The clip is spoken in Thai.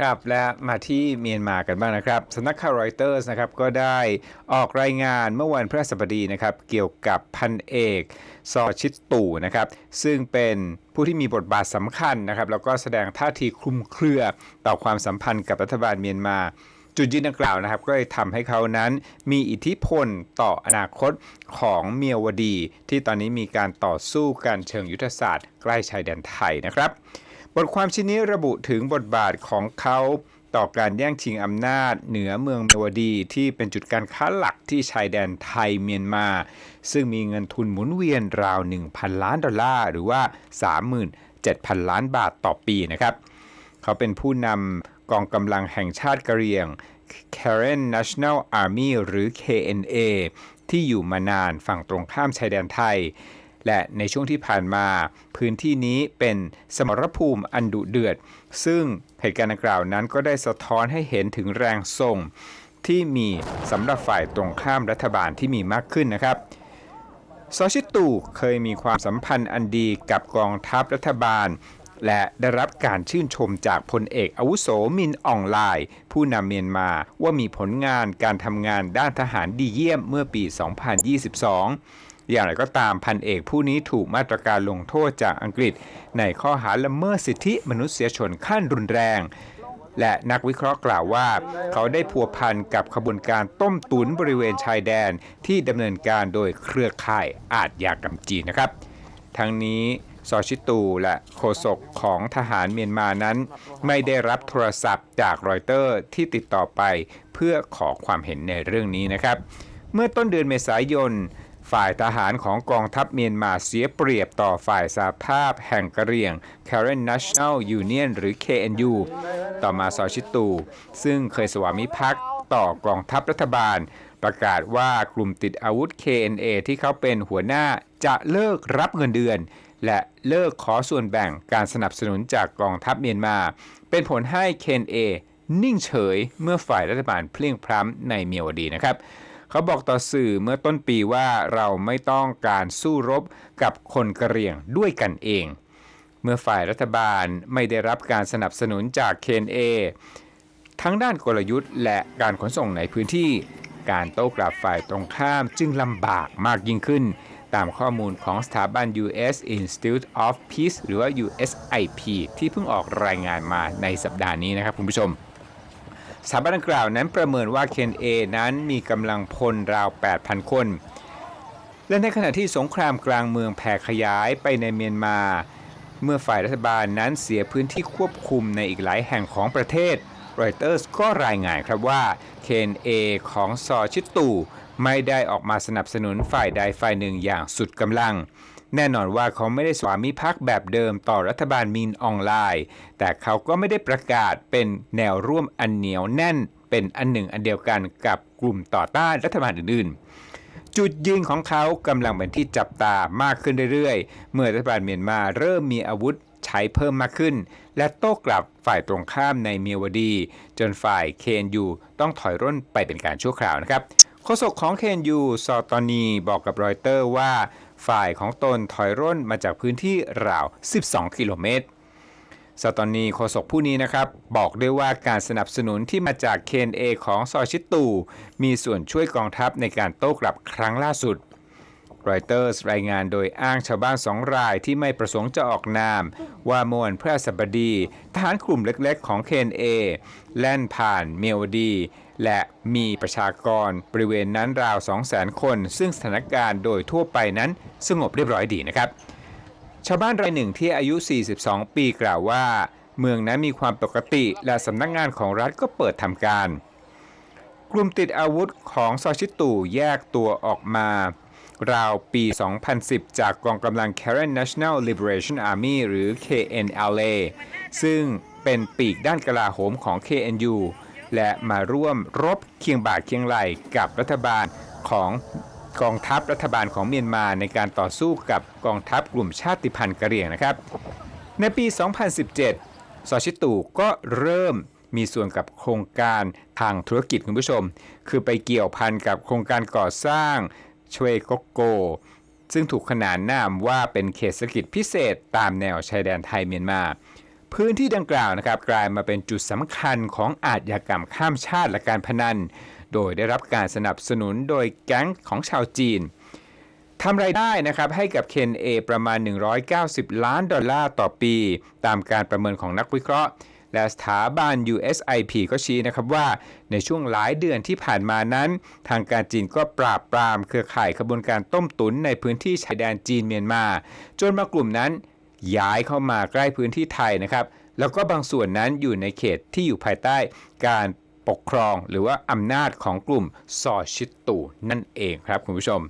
ครับ และมาที่เมียนมากันบ้างนะครับสำนักข่าวรอยเตอร์สนะครับก็ได้ออกรายงานเมื่อวันพฤหัสบดีนะครับ เกี่ยวกับพันเอกซอชิตตู่นะครับ ซึ่งเป็นผู้ที่มีบทบาทสำคัญนะครับ แล้วก็แสดงท่าทีคลุมเครือต่อความสัมพันธ์กับรัฐบาลเมียนมาจุดยืนดังกล่าวนะครับก็เลยทำให้เขานั้นมีอิทธิพลต่ออนาคตของเมียวดี ที่ตอนนี้มีการต่อสู้กันเชิงยุทธศาสตร์ ใกล้ชายแดนไทยนะครับ บทความชิ้นนี้ระบุถึงบทบาทของเขาต่อการแย่งชิงอำนาจเหนือเมืองเมวดีที่เป็นจุดการค้าหลักที่ชายแดนไทยเมียนมา ซึ่งมีเงินทุนหมุนเวียนราว 1,000 ล้านดอลลาร์หรือว่า 37,000 ล้านบาทต่อปีนะครับ เขาเป็นผู้นำกองกำลังแห่งชาติกะเหรี่ยง Karen National Army หรือ KNA ที่อยู่มานานฝั่งตรงข้ามชายแดนไทย และในช่วงที่ผ่านมา พื้นที่นี้เป็นสมรภูมิอันดุเดือด ซึ่งเหตุการณ์ดังกล่าวนั้นก็ได้สะท้อนให้เห็นถึงแรงส่ง ที่มีสำหรับฝ่ายตรงข้ามรัฐบาลที่มีมากขึ้นนะครับซอชิตูเคยมีความสัมพันธ์อันดีกับกองทัพรัฐบาล และได้รับการชื่นชมจากพลเอกอาวุโสมินอองไลน์ผู้นำเมียนมาว่ามีผลงานการทำงานด้านทหารดีเยี่ยมเมื่อปี 2022 อย่างไรก็ตามพันเอกผู้นี้ถูกมาตรการลงโทษจากอังกฤษ ในข้อหาละเมิดสิทธิมนุษยชนขั้นรุนแรง และนักวิเคราะห์กล่าวว่า เขาได้พัวพันกับขบวนการต้มตุนบริเวณชายแดนที่ดำเนินการโดยเครือข่ายอาชญากรรมจีนนะครับ ทั้งนี้ซอชิตูและโฆษกของทหารเมียนมานั้น ไม่ได้รับโทรศัพท์จากรอยเตอร์ที่ติดต่อไปเพื่อขอความเห็นในเรื่องนี้นะครับ เมื่อต้นเดือนเมษายน ฝ่ายทหารของกองทัพเมียนมาเสียเปรียบต่อฝ่ายสาภาพแห่งกะเหรี่ยง Karen National Union หรือ KNU ต่อมาซอชิตู ซึ่งเคยสวามิภักดิ์ต่อกองทัพรัฐบาล ประกาศว่ากลุ่มติดอาวุธ KNA ที่เขาเป็นหัวหน้าจะเลิกรับเงินเดือน และเลิกขอส่วนแบ่งการสนับสนุนจากกองทัพเมียนมา เป็นผลให้ KNA นิ่งเฉยเมื่อฝ่ายรัฐบาลเพลียงพล้ำในเมียวดีนะครับ เขาบอกต่อสื่อเมื่อต้นปีว่าเราไม่ต้องการสู้รบกับคนกะเรียงด้วยกันเอง เมื่อฝ่ายรัฐบาลไม่ได้รับการสนับสนุนจาก KNA ทั้งด้านกลยุทธ์ และการขนส่งในพื้นที่ การโต้กลับฝ่ายตรงข้ามจึงลำบากมากยิ่งขึ้น ตามข้อมูลของสถาบัน U.S. Institute of Peace หรือว่า USIP ที่เพิ่งออกรายงานมาในสัปดาห์นี้นะครับคุณผู้ชม สถาบันดังกล่าวนั้นประเมินว่า KNA นั้นมีกำลังพลราว 8,000 คน และในขณะที่สงครามกลางเมืองแผ่ขยายไปในเมียนมา เมื่อฝ่ายรัฐบาลนั้นเสียพื้นที่ควบคุมในอีกหลายแห่งของประเทศรอยเตอร์สก็รายงานครับว่า KNA ของซอชิตูไม่ได้ออกมาสนับสนุนฝ่ายใดฝ่ายหนึ่งอย่างสุดกำลัง แน่นอนว่าเขาไม่ได้สวามิภักดิ์แบบเดิมต่อรัฐบาลมินออนไลน์ แต่เขาก็ไม่ได้ประกาศเป็นแนวร่วมอันเหนียวแน่น เป็นอันหนึ่งอันเดียวกันกับกลุ่มต่อต้านรัฐบาลอื่นๆ จุดยืนของเขากำลังเป็นที่จับตามากขึ้นเรื่อยๆ เมื่อรัฐบาลเมียนมาเริ่มมีอาวุธใช้เพิ่มมากขึ้น และโต้กลับฝ่ายตรงข้ามในเมียวดี จนฝ่ายเคนยูต้องถอยร่นไปเป็นการชั่วคราวนะครับโฆษกของเคนยูซอตอนีบอกกับรอยเตอร์ว่า ฝ่ายของตนถอยร่นมาจากพื้นที่ราว 12 กิโลเมตรซาตอนีโฆษกผู้นี้นะครับ บอกด้วยว่าการสนับสนุนที่มาจากเคนเอของซอชิตู มีส่วนช่วยกองทัพในการโต้กลับครั้งล่าสุดรอยเตอร์สรายงานโดยอ้างชาวบ้านสองรายที่ไม่ประสงค์จะออกนาม ว่าเมื่อวันพฤหัสบดี ทหารกลุ่มเล็กๆของเคนเอแล่นผ่านเมียวดี และมีประชากรบริเวณนั้นราว 200,000 คน ซึ่งสถานการณ์โดยทั่วไปนั้นสงบเรียบร้อยดีนะครับ ชาวบ้านรายหนึ่งที่อายุ 42 ปีกล่าวว่า เมืองนั้นมีความปกติและสำนักงานของรัฐก็เปิดทำการ กลุ่มติดอาวุธของซอชิตูแยกตัวออกมาราวปี 2010 จากกองกำลัง Karen National Liberation Army หรือ KNLA ซึ่งเป็นปีกด้านกลาโหมของ KNU และมาร่วมรบเคียงบ่าเคียงไหล่กับรัฐบาลของกองทัพรัฐบาลของเมียนมาในการต่อสู้กับกองทัพกลุ่มชาติพันธุ์กะเหรี่ยงนะครับ ในปี 2017ซอชิตูก็เริ่มมีส่วนกับโครงการทางธุรกิจคุณผู้ชม คือไปเกี่ยวพันกับโครงการก่อสร้างชเวโกโก ซึ่งถูกขนานนามว่าเป็นเขตเศรษฐกิจพิเศษตามแนวชายแดนไทยเมียนมา พื้นที่ดังกล่าวนะครับกลายมาเป็นจุดสำคัญของอาชญากรรมข้ามชาติและการพนัน โดยได้รับการสนับสนุนโดยแก๊งของชาวจีนทำรายได้นะครับให้กับ KNA ประมาณ 190 ล้านดอลลาร์ต่อปี ตามการประเมินของนักวิเคราะห์ และสถาบัน USIP ก็ชี้นะครับว่าในช่วงหลายเดือนที่ผ่านมานั้น ทางการจีนก็ปราบปรามเครือข่ายขบวนการต้มตุ๋นในพื้นที่ชายแดนจีนเมียนมา จนมากลุ่มนั้น ย้ายเข้ามาใกล้พื้นที่ไทยนะครับ แล้วก็บางส่วนนั้นอยู่ในเขตที่อยู่ภายใต้การปกครองหรือว่าอำนาจของกลุ่มซอชิตตูนั่นเองครับคุณผู้ชม